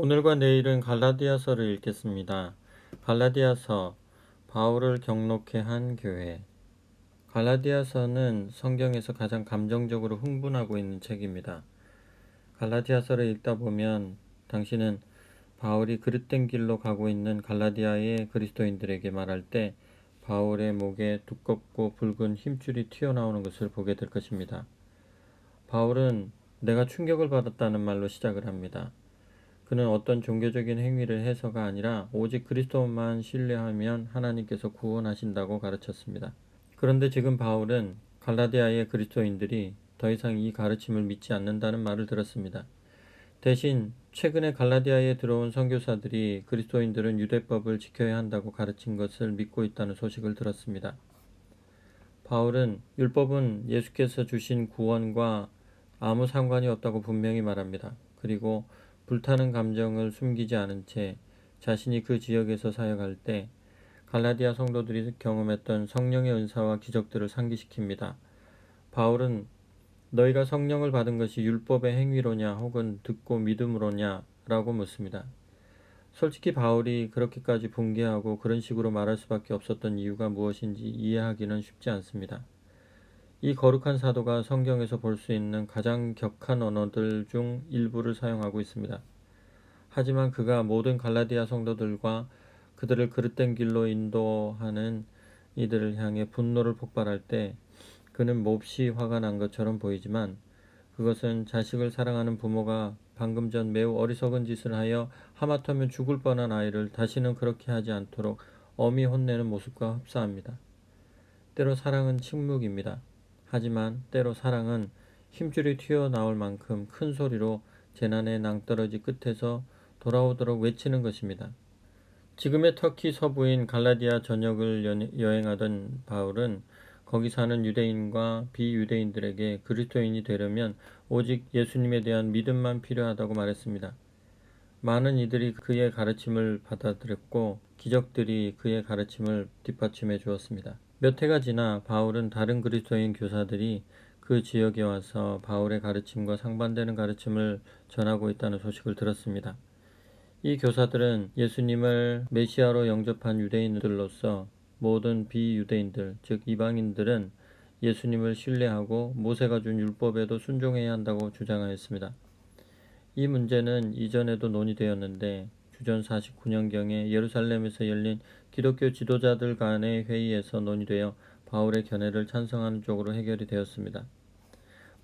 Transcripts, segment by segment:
오늘과 내일은 갈라디아서를 읽겠습니다. 갈라디아서 바울을 경록해 한 교회. 갈라디아서는 성경에서 가장 감정적으로 흥분하고 있는 책입니다. 갈라디아서를 읽다 보면 당신은 바울이 그릇된 길로 가고 있는 갈라디아의 그리스도인들에게 말할 때 바울의 목에 두껍고 붉은 힘줄이 튀어나오는 것을 보게 될 것입니다. 바울은 내가 충격을 받았다는 말로 시작을 합니다. 그는 어떤 종교적인 행위를 해서가 아니라 오직 그리스도만 신뢰하면 하나님께서 구원하신다고 가르쳤습니다. 그런데 지금 바울은 갈라디아의 그리스도인들이 더 이상 이 가르침을 믿지 않는다는 말을 들었습니다. 대신 최근에 갈라디아에 들어온 선교사들이 그리스도인들은 유대법을 지켜야 한다고 가르친 것을 믿고 있다는 소식을 들었습니다. 바울은 율법은 예수께서 주신 구원과 아무 상관이 없다고 분명히 말합니다. 그리고 불타는 감정을 숨기지 않은 채 자신이 그 지역에서 사역할 때 갈라디아 성도들이 경험했던 성령의 은사와 기적들을 상기시킵니다. 바울은 너희가 성령을 받은 것이 율법의 행위로냐 혹은 듣고 믿음으로냐 라고 묻습니다. 솔직히 바울이 그렇게까지 붕괴하고 그런 식으로 말할 수밖에 없었던 이유가 무엇인지 이해하기는 쉽지 않습니다. 이 거룩한 사도가 성경에서 볼 수 있는 가장 격한 언어들 중 일부를 사용하고 있습니다. 하지만 그가 모든 갈라디아 성도들과 그들을 그릇된 길로 인도하는 이들을 향해 분노를 폭발할 때 그는 몹시 화가 난 것처럼 보이지만 그것은 자식을 사랑하는 부모가 방금 전 매우 어리석은 짓을 하여 하마터면 죽을 뻔한 아이를 다시는 그렇게 하지 않도록 엄히 혼내는 모습과 흡사합니다. 때로 사랑은 침묵입니다. 하지만 때로 사랑은 힘줄이 튀어나올 만큼 큰 소리로 재난의 낭떠러지 끝에서 돌아오도록 외치는 것입니다. 지금의 터키 서부인 갈라디아 전역을 여행하던 바울은 거기 사는 유대인과 비유대인들에게 그리스도인이 되려면 오직 예수님에 대한 믿음만 필요하다고 말했습니다. 많은 이들이 그의 가르침을 받아들였고 기적들이 그의 가르침을 뒷받침해 주었습니다. 몇 해가 지나 바울은 다른 그리스도인 교사들이 그 지역에 와서 바울의 가르침과 상반되는 가르침을 전하고 있다는 소식을 들었습니다. 이 교사들은 예수님을 메시아로 영접한 유대인들로서 모든 비유대인들, 즉 이방인들은 예수님을 신뢰하고 모세가 준 율법에도 순종해야 한다고 주장하였습니다. 이 문제는 이전에도 논의되었는데 주전 49년경에 예루살렘에서 열린 기독교 지도자들 간의 회의에서 논의되어 바울의 견해를 찬성하는 쪽으로 해결이 되었습니다.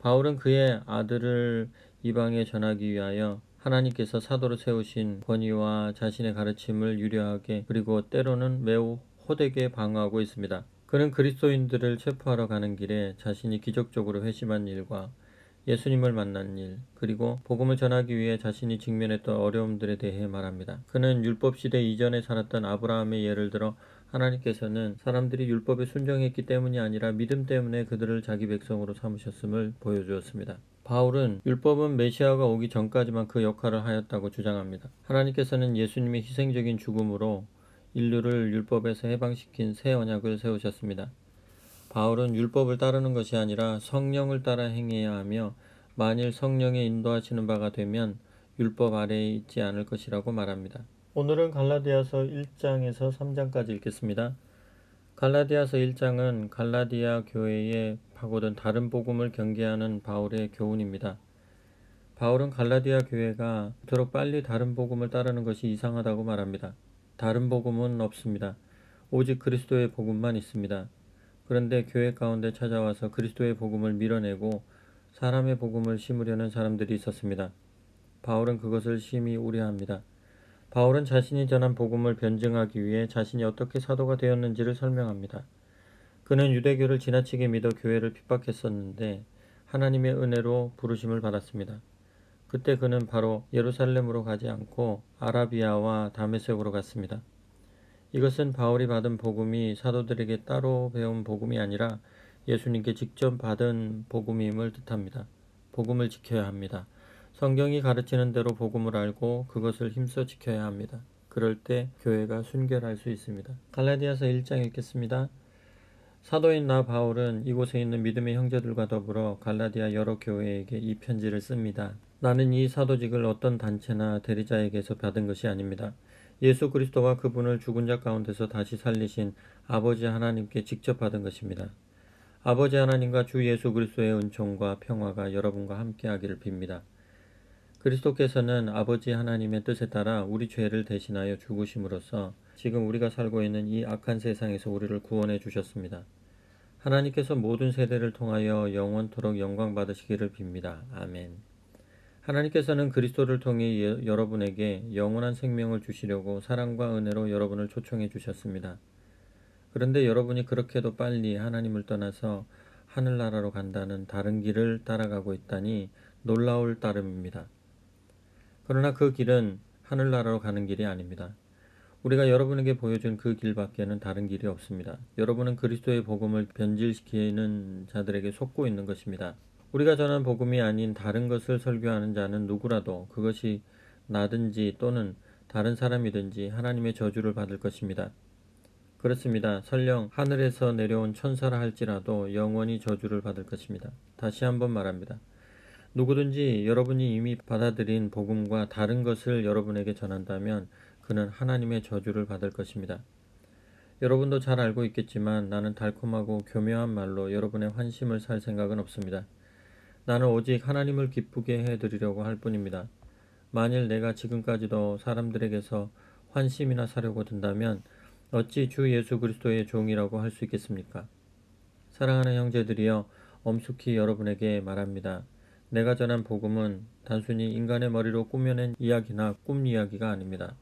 바울은 그의 아들을 이방에 전하기 위하여 하나님께서 사도로 세우신 권위와 자신의 가르침을 유려하게 그리고 때로는 매우 호되게 방어하고 있습니다. 그는 그리스도인들을 체포하러 가는 길에 자신이 기적적으로 회심한 일과 예수님을 만난 일, 그리고 복음을 전하기 위해 자신이 직면했던 어려움들에 대해 말합니다. 그는 율법 시대 이전에 살았던 아브라함의 예를 들어 하나님께서는 사람들이 율법에 순종했기 때문이 아니라 믿음 때문에 그들을 자기 백성으로 삼으셨음을 보여주었습니다. 바울은 율법은 메시아가 오기 전까지만 그 역할을 하였다고 주장합니다. 하나님께서는 예수님의 희생적인 죽음으로 인류를 율법에서 해방시킨 새 언약을 세우셨습니다. 바울은 율법을 따르는 것이 아니라 성령을 따라 행해야 하며 만일 성령의 인도하시는 바가 되면 율법 아래에 있지 않을 것이라고 말합니다. 오늘은 갈라디아서 1장에서 3장까지 읽겠습니다. 갈라디아서 1장은 갈라디아 교회에 파고든 다른 복음을 경계하는 바울의 교훈입니다. 바울은 갈라디아 교회가 그토록 빨리 다른 복음을 따르는 것이 이상하다고 말합니다. 다른 복음은 없습니다. 오직 그리스도의 복음만 있습니다. 그런데 교회 가운데 찾아와서 그리스도의 복음을 밀어내고 사람의 복음을 심으려는 사람들이 있었습니다. 바울은 그것을 심히 우려합니다. 바울은 자신이 전한 복음을 변증하기 위해 자신이 어떻게 사도가 되었는지를 설명합니다. 그는 유대교를 지나치게 믿어 교회를 핍박했었는데 하나님의 은혜로 부르심을 받았습니다. 그때 그는 바로 예루살렘으로 가지 않고 아라비아와 다메섹으로 갔습니다. 이것은 바울이 받은 복음이 사도들에게 따로 배운 복음이 아니라 예수님께 직접 받은 복음임을 뜻합니다. 복음을 지켜야 합니다. 성경이 가르치는 대로 복음을 알고 그것을 힘써 지켜야 합니다. 그럴 때 교회가 순결할 수 있습니다. 갈라디아서 1장 읽겠습니다. 사도인 나 바울은 이곳에 있는 믿음의 형제들과 더불어 갈라디아 여러 교회에게 이 편지를 씁니다. 나는 이 사도직을 어떤 단체나 대리자에게서 받은 것이 아닙니다. 예수 그리스도와 그분을 죽은 자 가운데서 다시 살리신 아버지 하나님께 직접 받은 것입니다. 아버지 하나님과 주 예수 그리스도의 은총과 평화가 여러분과 함께 하기를 빕니다. 그리스도께서는 아버지 하나님의 뜻에 따라 우리 죄를 대신하여 죽으심으로써 지금 우리가 살고 있는 이 악한 세상에서 우리를 구원해 주셨습니다. 하나님께서 모든 세대를 통하여 영원토록 영광 받으시기를 빕니다. 아멘. 하나님께서는 그리스도를 통해 예- 여러분에게 영원한 생명을 주시려고 사랑과 은혜로 여러분을 초청해 주셨습니다. 그런데 여러분이 그렇게도 빨리 하나님을 떠나서 하늘나라로 간다는 다른 길을 따라가고 있다니 놀라울 따름입니다. 그러나 그 길은 하늘나라로 가는 길이 아닙니다. 우리가 여러분에게 보여준 그 길밖에는 다른 길이 없습니다. 여러분은 그리스도의 복음을 변질시키는 자들에게 속고 있는 것입니다. 우리가 전한 복음이 아닌 다른 것을 설교하는 자는 누구라도 그것이 나든지 또는 다른 사람이든지 하나님의 저주를 받을 것입니다. 그렇습니다. 설령 하늘에서 내려온 천사라 할지라도 영원히 저주를 받을 것입니다. 다시 한번 말합니다. 누구든지 여러분이 이미 받아들인 복음과 다른 것을 여러분에게 전한다면 그는 하나님의 저주를 받을 것입니다. 여러분도 잘 알고 있겠지만 나는 달콤하고 교묘한 말로 여러분의 환심을 살 생각은 없습니다. 나는 오직 하나님을 기쁘게 해드리려고 할 뿐입니다. 만일 내가 지금까지도 사람들에게서 환심이나 사려고 든다면 어찌 주 예수 그리스도의 종이라고 할 수 있겠습니까? 사랑하는 형제들이여 엄숙히 여러분에게 말합니다. 내가 전한 복음은 단순히 인간의 머리로 꾸며낸 이야기나 꿈 이야기가 아닙니다.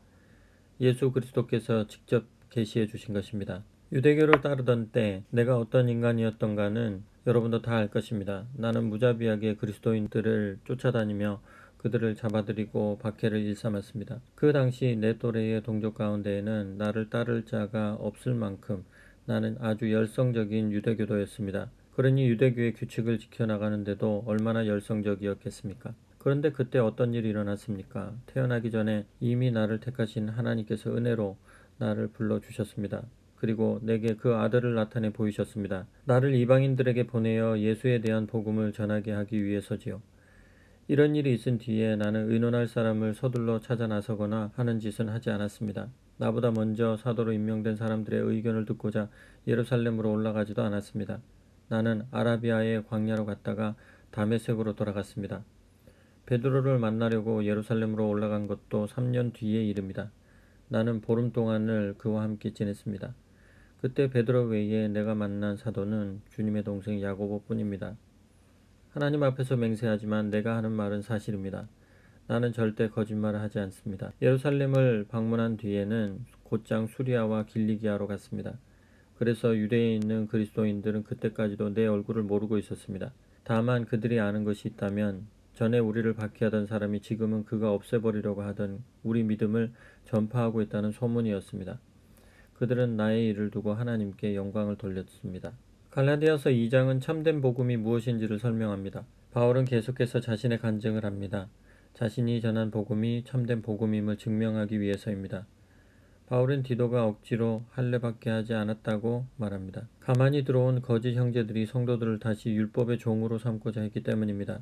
예수 그리스도께서 직접 계시해 주신 것입니다. 유대교를 따르던 때 내가 어떤 인간이었던가는 여러분도 다 알 것입니다. 나는 무자비하게 그리스도인들을 쫓아다니며 그들을 잡아들이고 박해를 일삼았습니다. 그 당시 내 또래의 동족 가운데에는 나를 따를 자가 없을 만큼 나는 아주 열성적인 유대교도였습니다. 그러니 유대교의 규칙을 지켜나가는데도 얼마나 열성적이었겠습니까? 그런데 그때 어떤 일이 일어났습니까? 태어나기 전에 이미 나를 택하신 하나님께서 은혜로 나를 불러주셨습니다. 그리고 내게 그 아들을 나타내 보이셨습니다. 나를 이방인들에게 보내어 예수에 대한 복음을 전하게 하기 위해서지요. 이런 일이 있은 뒤에 나는 의논할 사람을 서둘러 찾아 나서거나 하는 짓은 하지 않았습니다. 나보다 먼저 사도로 임명된 사람들의 의견을 듣고자 예루살렘으로 올라가지도 않았습니다. 나는 아라비아의 광야로 갔다가 다메섹으로 돌아갔습니다. 베드로를 만나려고 예루살렘으로 올라간 것도 3년 뒤의 일입니다. 나는 보름 동안을 그와 함께 지냈습니다. 그때 베드로 외에 내가 만난 사도는 주님의 동생 야고보뿐입니다. 하나님 앞에서 맹세하지만 내가 하는 말은 사실입니다. 나는 절대 거짓말을 하지 않습니다. 예루살렘을 방문한 뒤에는 곧장 수리아와 길리기아로 갔습니다. 그래서 유대에 있는 그리스도인들은 그때까지도 내 얼굴을 모르고 있었습니다. 다만 그들이 아는 것이 있다면 전에 우리를 박해하던 사람이 지금은 그가 없애버리려고 하던 우리 믿음을 전파하고 있다는 소문이었습니다. 그들은 나의 일을 두고 하나님께 영광을 돌렸습니다. 갈라디아서 2장은 참된 복음이 무엇인지를 설명합니다. 바울은 계속해서 자신의 간증을 합니다. 자신이 전한 복음이 참된 복음임을 증명하기 위해서입니다. 바울은 디도가 억지로 할례받게 하지 않았다고 말합니다. 가만히 들어온 거짓 형제들이 성도들을 다시 율법의 종으로 삼고자 했기 때문입니다.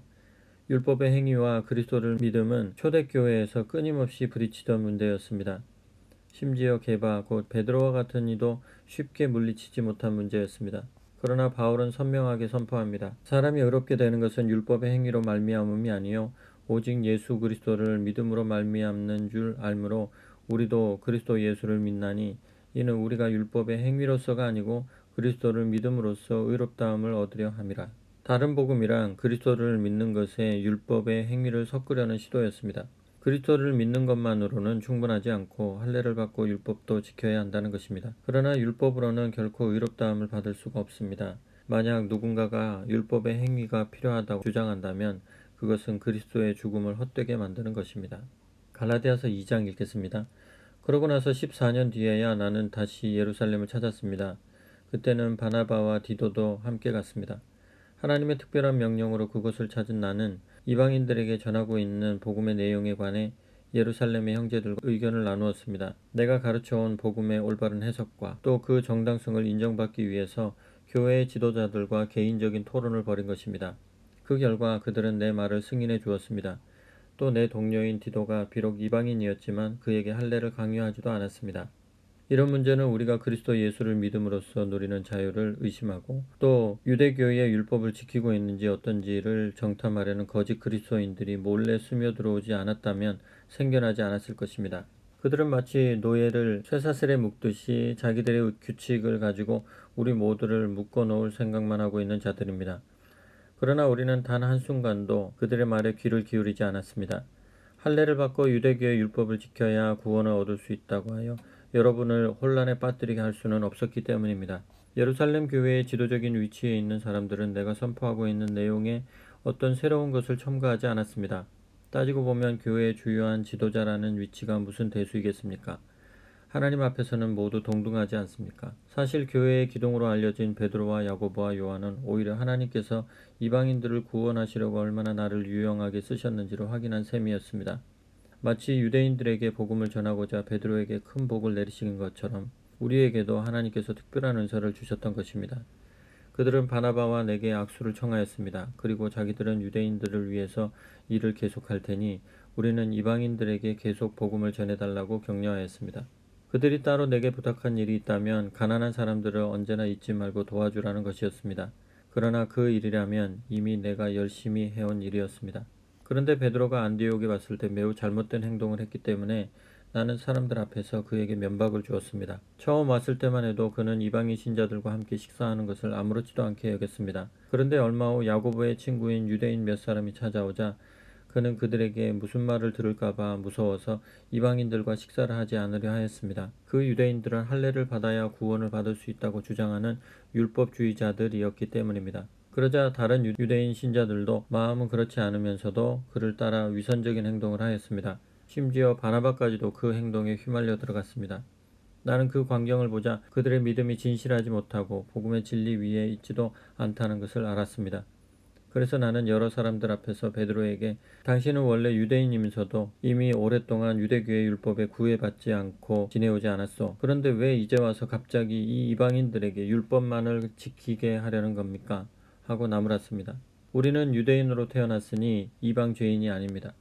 율법의 행위와 그리스도를 믿음은 초대교회에서 끊임없이 부딪히던 문제였습니다. 심지어 게바 곧 베드로와 같은 이도 쉽게 물리치지 못한 문제였습니다. 그러나 바울은 선명하게 선포합니다. 사람이 의롭게 되는 것은 율법의 행위로 말미암음이 아니요 오직 예수 그리스도를 믿음으로 말미암는 줄 알므로 우리도 그리스도 예수를 믿나니 이는 우리가 율법의 행위로서가 아니고 그리스도를 믿음으로써 의롭다함을 얻으려 함이라. 다른 복음이란 그리스도를 믿는 것에 율법의 행위를 섞으려는 시도였습니다. 그리스도를 믿는 것만으로는 충분하지 않고 할례를 받고 율법도 지켜야 한다는 것입니다. 그러나 율법으로는 결코 의롭다함을 받을 수가 없습니다. 만약 누군가가 율법의 행위가 필요하다고 주장한다면 그것은 그리스도의 죽음을 헛되게 만드는 것입니다. 갈라디아서 2장 읽겠습니다. 그러고 나서 14년 뒤에야 나는 다시 예루살렘을 찾았습니다. 그때는 바나바와 디도도 함께 갔습니다. 하나님의 특별한 명령으로 그곳을 찾은 나는 이방인들에게 전하고 있는 복음의 내용에 관해 예루살렘의 형제들과 의견을 나누었습니다. 내가 가르쳐온 복음의 올바른 해석과 또 그 정당성을 인정받기 위해서 교회의 지도자들과 개인적인 토론을 벌인 것입니다. 그 결과 그들은 내 말을 승인해 주었습니다. 또 내 동료인 디도가 비록 이방인이었지만 그에게 할례를 강요하지도 않았습니다. 이런 문제는 우리가 그리스도 예수를 믿음으로써 누리는 자유를 의심하고 또 유대교의 율법을 지키고 있는지 어떤지를 정탐하려는 거짓 그리스도인들이 몰래 스며들어오지 않았다면 생겨나지 않았을 것입니다. 그들은 마치 노예를 쇠사슬에 묶듯이 자기들의 규칙을 가지고 우리 모두를 묶어 놓을 생각만 하고 있는 자들입니다. 그러나 우리는 단 한순간도 그들의 말에 귀를 기울이지 않았습니다. 할례를 받고 유대교의 율법을 지켜야 구원을 얻을 수 있다고 하여 여러분을 혼란에 빠뜨리게 할 수는 없었기 때문입니다. 예루살렘 교회의 지도적인 위치에 있는 사람들은 내가 선포하고 있는 내용에 어떤 새로운 것을 첨가하지 않았습니다. 따지고 보면 교회의 주요한 지도자라는 위치가 무슨 대수이겠습니까? 하나님 앞에서는 모두 동등하지 않습니까? 사실 교회의 기둥으로 알려진 베드로와 야고보와 요한은 오히려 하나님께서 이방인들을 구원하시려고 얼마나 나를 유용하게 쓰셨는지를 확인한 셈이었습니다. 마치 유대인들에게 복음을 전하고자 베드로에게 큰 복을 내리신 것처럼 우리에게도 하나님께서 특별한 은사를 주셨던 것입니다. 그들은 바나바와 내게 악수를 청하였습니다. 그리고 자기들은 유대인들을 위해서 일을 계속할 테니 우리는 이방인들에게 계속 복음을 전해달라고 격려하였습니다. 그들이 따로 내게 부탁한 일이 있다면 가난한 사람들을 언제나 잊지 말고 도와주라는 것이었습니다. 그러나 그 일이라면 이미 내가 열심히 해온 일이었습니다. 그런데 베드로가 안디옥에 왔을 때 매우 잘못된 행동을 했기 때문에 나는 사람들 앞에서 그에게 면박을 주었습니다. 처음 왔을 때만 해도 그는 이방인 신자들과 함께 식사하는 것을 아무렇지도 않게 여겼습니다. 그런데 얼마 후 야고보의 친구인 유대인 몇 사람이 찾아오자 그는 그들에게 무슨 말을 들을까봐 무서워서 이방인들과 식사를 하지 않으려 하였습니다. 그 유대인들은 할례를 받아야 구원을 받을 수 있다고 주장하는 율법주의자들이었기 때문입니다. 그러자 다른 유대인 신자들도 마음은 그렇지 않으면서도 그를 따라 위선적인 행동을 하였습니다. 심지어 바나바까지도 그 행동에 휘말려 들어갔습니다. 나는 그 광경을 보자 그들의 믿음이 진실하지 못하고 복음의 진리 위에 있지도 않다는 것을 알았습니다. 그래서 나는 여러 사람들 앞에서 베드로에게 당신은 원래 유대인이면서도 이미 오랫동안 유대교의 율법에 구애받지 않고 지내오지 않았소. 그런데 왜 이제 와서 갑자기 이 이방인들에게 율법만을 지키게 하려는 겁니까? 하고 나무랐습니다. 우리는 유대인으로 태어났으니 이방 죄인이 아닙니다.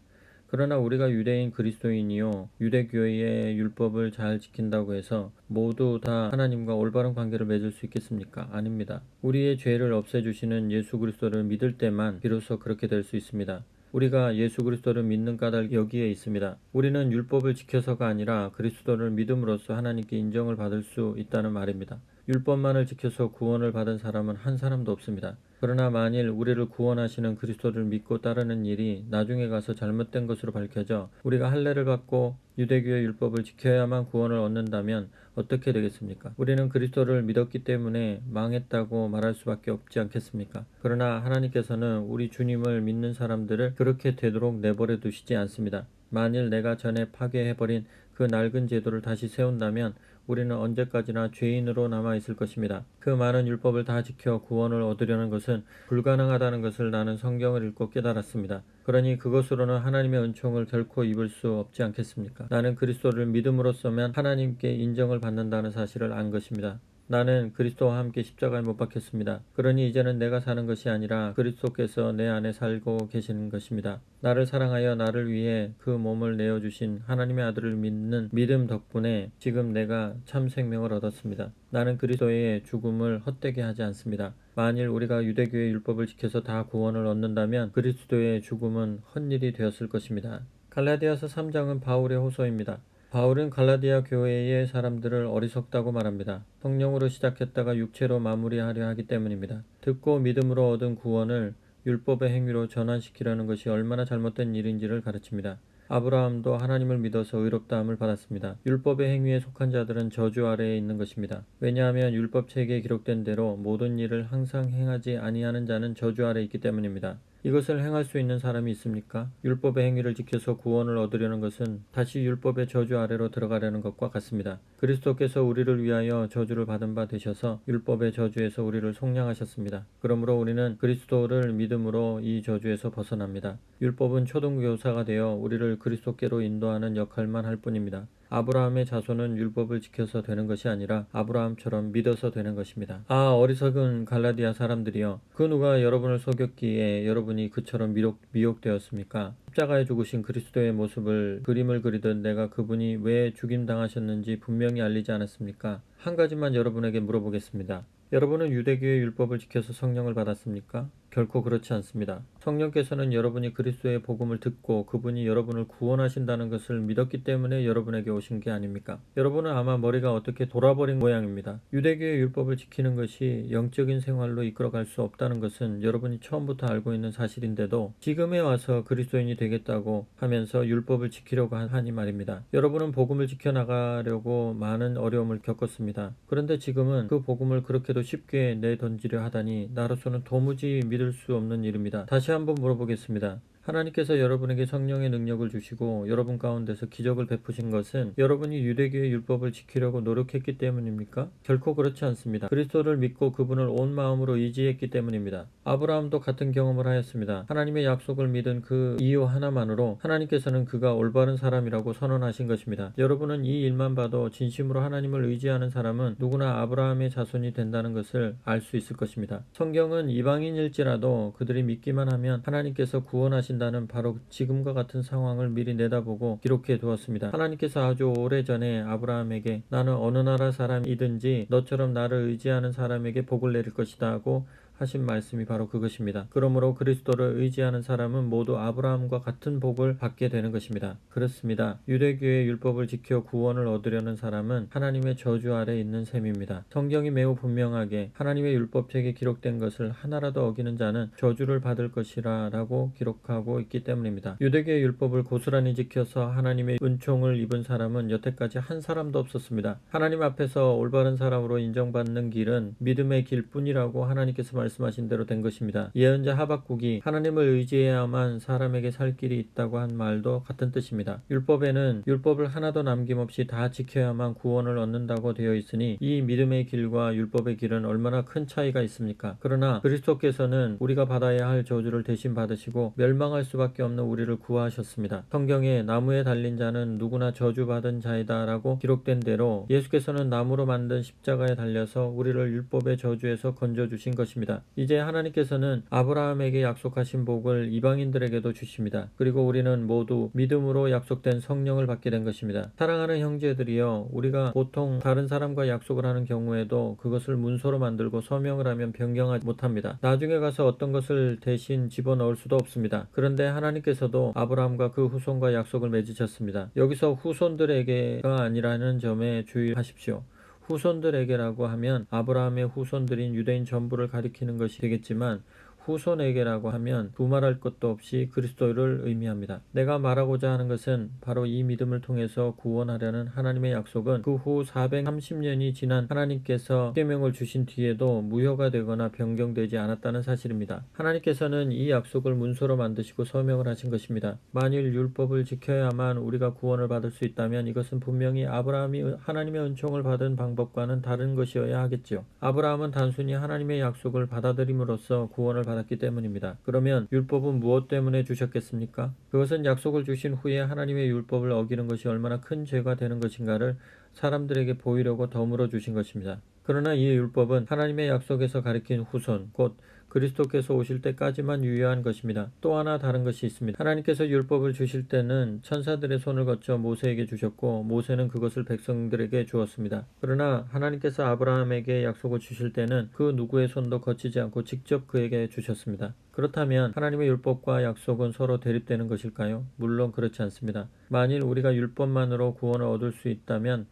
그러나 우리가 유대인 그리스도인이요 유대교의 율법을 잘 지킨다고 해서 모두 다 하나님과 올바른 관계를 맺을 수 있겠습니까? 아닙니다. 우리의 죄를 없애 주시는 예수 그리스도를 믿을 때만 비로소 그렇게 될 수 있습니다. 우리가 예수 그리스도를 믿는 까닭 여기에 있습니다. 우리는 율법을 지켜서가 아니라 그리스도를 믿음으로써 하나님께 인정을 받을 수 있다는 말입니다. 율법만을 지켜서 구원을 받은 사람은 한 사람도 없습니다. 그러나 만일 우리를 구원하시는 그리스도를 믿고 따르는 일이 나중에 가서 잘못된 것으로 밝혀져 우리가 할례를 받고 유대교의 율법을 지켜야만 구원을 얻는다면 어떻게 되겠습니까? 우리는 그리스도를 믿었기 때문에 망했다고 말할 수밖에 없지 않겠습니까? 그러나 하나님께서는 우리 주님을 믿는 사람들을 그렇게 되도록 내버려 두시지 않습니다. 만일 내가 전에 파괴해버린 그 낡은 제도를 다시 세운다면 우리는 언제까지나 죄인으로 남아 있을 것입니다. 그 많은 율법을 다 지켜 구원을 얻으려는 것은 불가능하다는 것을 나는 성경을 읽고 깨달았습니다. 그러니 그것으로는 하나님의 은총을 결코 입을 수 없지 않겠습니까? 나는 그리스도를 믿음으로써만 하나님께 인정을 받는다는 사실을 안 것입니다. 나는 그리스도와 함께 십자가에 못 박혔습니다. 그러니 이제는 내가 사는 것이 아니라 그리스도께서 내 안에 살고 계시는 것입니다. 나를 사랑하여 나를 위해 그 몸을 내어주신 하나님의 아들을 믿는 믿음 덕분에 지금 내가 참 생명을 얻었습니다. 나는 그리스도의 죽음을 헛되게 하지 않습니다. 만일 우리가 유대교의 율법을 지켜서 다 구원을 얻는다면 그리스도의 죽음은 헛일이 되었을 것입니다. 갈라디아서 3장은 바울의 호소입니다. 바울은 갈라디아 교회의 사람들을 어리석다고 말합니다. 성령으로 시작했다가 육체로 마무리하려 하기 때문입니다. 듣고 믿음으로 얻은 구원을 율법의 행위로 전환시키려는 것이 얼마나 잘못된 일인지를 가르칩니다. 아브라함도 하나님을 믿어서 의롭다함을 받았습니다. 율법의 행위에 속한 자들은 저주 아래에 있는 것입니다. 왜냐하면 율법 책에 기록된 대로 모든 일을 항상 행하지 아니하는 자는 저주 아래 있기 때문입니다. 이것을 행할 수 있는 사람이 있습니까? 율법의 행위를 지켜서 구원을 얻으려는 것은 다시 율법의 저주 아래로 들어가려는 것과 같습니다. 그리스도께서 우리를 위하여 저주를 받은 바 되셔서 율법의 저주에서 우리를 속량하셨습니다. 그러므로 우리는 그리스도를 믿음으로 이 저주에서 벗어납니다. 율법은 초등교사가 되어 우리를 그리스도께로 인도하는 역할만 할 뿐입니다. 아브라함의 자손은 율법을 지켜서 되는 것이 아니라 아브라함처럼 믿어서 되는 것입니다. 아 어리석은 갈라디아 사람들이여 그 누가 여러분을 속였기에 여러분이 그처럼 미혹, 미혹되었습니까? 십자가에 죽으신 그리스도의 모습을 그림을 그리듯 내가 그분이 왜 죽임당하셨는지 분명히 알리지 않았습니까? 한 가지만 여러분에게 물어보겠습니다. 여러분은 유대교의 율법을 지켜서 성령을 받았습니까? 결코 그렇지 않습니다. 성령께서는 여러분이 그리스도의 복음을 듣고 그분이 여러분을 구원하신다는 것을 믿었기 때문에 여러분에게 오신 게 아닙니까? 여러분은 아마 머리가 어떻게 돌아버린 모양입니다. 유대교의 율법을 지키는 것이 영적인 생활로 이끌어갈 수 없다는 것은 여러분이 처음부터 알고 있는 사실인데도 지금에 와서 그리스도인이 되겠다고 하면서 율법을 지키려고 하니 말입니다. 여러분은 복음을 지켜나가려고 많은 어려움을 겪었습니다. 그런데 지금은 그 복음을 그렇게도 쉽게 내던지려 하다니 나로서는 도무지 믿을 수 없는 일입니다. 다시 한번 물어보겠습니다. 하나님께서 여러분에게 성령의 능력을 주시고 여러분 가운데서 기적을 베푸신 것은 여러분이 유대교의 율법을 지키려고 노력했기 때문입니까? 결코 그렇지 않습니다. 그리스도를 믿고 그분을 온 마음으로 의지했기 때문입니다. 아브라함도 같은 경험을 하였습니다. 하나님의 약속을 믿은 그 이유 하나만으로 하나님께서는 그가 올바른 사람이라고 선언하신 것입니다. 여러분은 이 일만 봐도 진심으로 하나님을 의지하는 사람은 누구나 아브라함의 자손이 된다는 것을 알 수 있을 것입니다. 성경은 이방인일지라도 그들이 믿기만 하면 하나님께서 구원하신 다는 바로 지금과 같은 상황을 미리 내다보고 기록해 두었습니다. 하나님께서 아주 오래전에 아브라함에게 나는 어느 나라 사람이든지 너처럼 나를 의지하는 사람에게 복을 내릴 것이다 하고 하신 말씀이 바로 그것입니다. 그러므로 그리스도를 의지하는 사람은 모두 아브라함과 같은 복을 받게 되는 것입니다. 그렇습니다. 유대교의 율법을 지켜 구원을 얻으려는 사람은 하나님의 저주 아래 있는 셈입니다. 성경이 매우 분명하게 하나님의 율법책에 기록된 것을 하나라도 어기는 자는 저주를 받을 것이라 라고 기록하고 있기 때문입니다. 유대교의 율법을 고스란히 지켜서 하나님의 은총을 입은 사람은 여태까지 한 사람도 없었습니다. 하나님 앞에서 올바른 사람으로 인정받는 길은 믿음의 길뿐이라고 하나님께서 말씀 말씀하신 대로 된 것입니다. 예언자 하박국이 하나님을 의지해야만 사람에게 살 길이 있다고 한 말도 같은 뜻입니다. 율법에는 율법을 하나도 남김없이 다 지켜야만 구원을 얻는다고 되어 있으니 이 믿음의 길과 율법의 길은 얼마나 큰 차이가 있습니까? 그러나 그리스도께서는 우리가 받아야 할 저주를 대신 받으시고 멸망할 수밖에 없는 우리를 구하셨습니다. 성경에 나무에 달린 자는 누구나 저주받은 자이다라고 기록된 대로 예수께서는 나무로 만든 십자가에 달려서 우리를 율법의 저주에서 건져 주신 것입니다. 이제 하나님께서는 아브라함에게 약속하신 복을 이방인들에게도 주십니다. 그리고 우리는 모두 믿음으로 약속된 성령을 받게 된 것입니다. 사랑하는 형제들이여, 우리가 보통 다른 사람과 약속을 하는 경우에도 그것을 문서로 만들고 서명을 하면 변경하지 못합니다. 나중에 가서 어떤 것을 대신 집어넣을 수도 없습니다. 그런데 하나님께서도 아브라함과 그 후손과 약속을 맺으셨습니다. 여기서 후손들에게가 아니라는 점에 주의하십시오. 후손들에게라고 하면 아브라함의 후손들인 유대인 전부를 가리키는 것이 되겠지만 후손에게라고 하면 두말할 것도 없이 그리스도를 의미합니다. 내가 말하고자 하는 것은 바로 이 믿음을 통해서 구원하려는 하나님의 약속은 그 후 430년이 지난 하나님께서 계명을 주신 뒤에도 무효가 되거나 변경되지 않았다는 사실입니다. 하나님께서는 이 약속을 문서로 만드시고 서명을 하신 것입니다. 만일 율법을 지켜야만 우리가 구원을 받을 수 있다면 이것은 분명히 아브라함이 하나님의 은총을 받은 방법과는 다른 것이어야 하겠지요. 아브라함은 단순히 하나님의 약속을 받아들임으로써 구원을 받았 기 때문입니다. 그러면 율법은 무엇 때문에 주셨겠습니까? 그것은 약속을 주신 후에 하나님의 율법을 어기는 것이 얼마나 큰 죄가 되는 것인가를 사람들에게 보이려고 덤으로 주신 것입니다. 그러나 이 율법은 하나님의 약속에서 가리킨 후손, 곧 그리스도께서 오실 때까지만 유효한 것입니다. 또 하나 다른 것이 있습니다. 하나님께서 율법을 주실 때는 천사들의 손을 거쳐 모세에게 주셨고 모세는 그것을 백성들에게 주었습니다. 그러나 하나님께서 아브라함에게 약속을 주실 때는 그 누구의 손도 거치지 않고 직접 그에게 주셨습니다. 그렇다면 하나님의 율법과 약속은 서로 대립되는 것일까요? 물론 그렇지 않습니다. 만일 우리가 율법만으로 구원을 얻을 수 있다면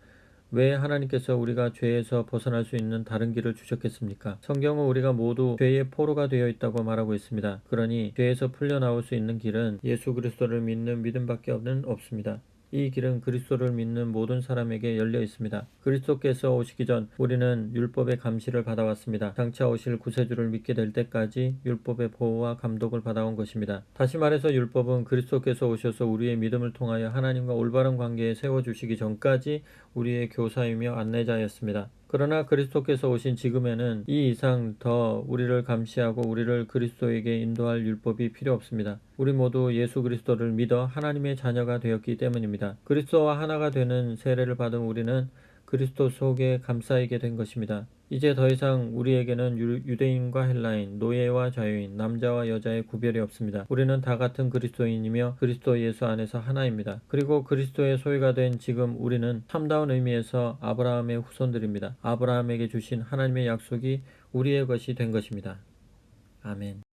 왜 하나님께서 우리가 죄에서 벗어날 수 있는 다른 길을 주셨겠습니까? 성경은 우리가 모두 죄의 포로가 되어 있다고 말하고 있습니다. 그러니 죄에서 풀려나올 수 있는 길은 예수 그리스도를 믿는 믿음밖에 없는 없습니다. 이 길은 그리스도를 믿는 모든 사람에게 열려 있습니다. 그리스도께서 오시기 전 우리는 율법의 감시를 받아왔습니다. 장차 오실 구세주를 믿게 될 때까지 율법의 보호와 감독을 받아온 것입니다. 다시 말해서 율법은 그리스도께서 오셔서 우리의 믿음을 통하여 하나님과 올바른 관계에 세워주시기 전까지 우리의 교사이며 안내자였습니다. 그러나 그리스도께서 오신 지금에는 이 이상 더 우리를 감시하고 우리를 그리스도에게 인도할 율법이 필요 없습니다. 우리 모두 예수 그리스도를 믿어 하나님의 자녀가 되었기 때문입니다. 그리스도와 하나가 되는 세례를 받은 우리는 그리스도 속에 감싸이게 된 것입니다. 이제 더 이상 우리에게는 유- 유대인과 헬라인, 노예와 자유인, 남자와 여자의 구별이 없습니다. 우리는 다 같은 그리스도인이며 그리스도 예수 안에서 하나입니다. 그리고 그리스도의 소유가 된 지금 우리는 참다운 의미에서 아브라함의 후손들입니다. 아브라함에게 주신 하나님의 약속이 우리의 것이 된 것입니다. 아멘.